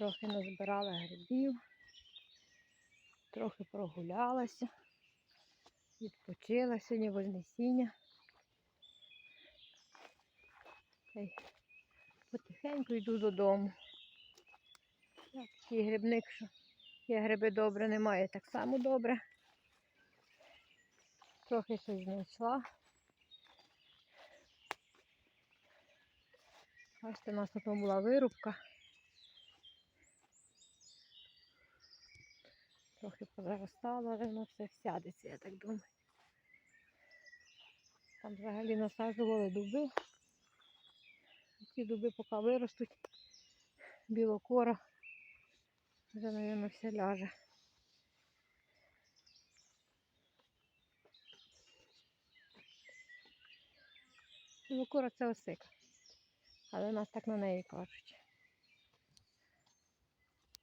Трохи назбирала грибів, трохи прогулялася, відпочила сьогодні Вознесіння. Потихеньку йду додому. Я такий грибник, що є гриби добре, немає так само добре. Трохи щось знайшла. Бачите, у нас тут була вирубка. Трохи позаростало, але воно все всядеться, я так думаю. Там взагалі насаджували дуби. Ці дуби поки виростуть, білокора вже, мабуть, все ляже. Білокора це осика. Але нас так на неї кажуть.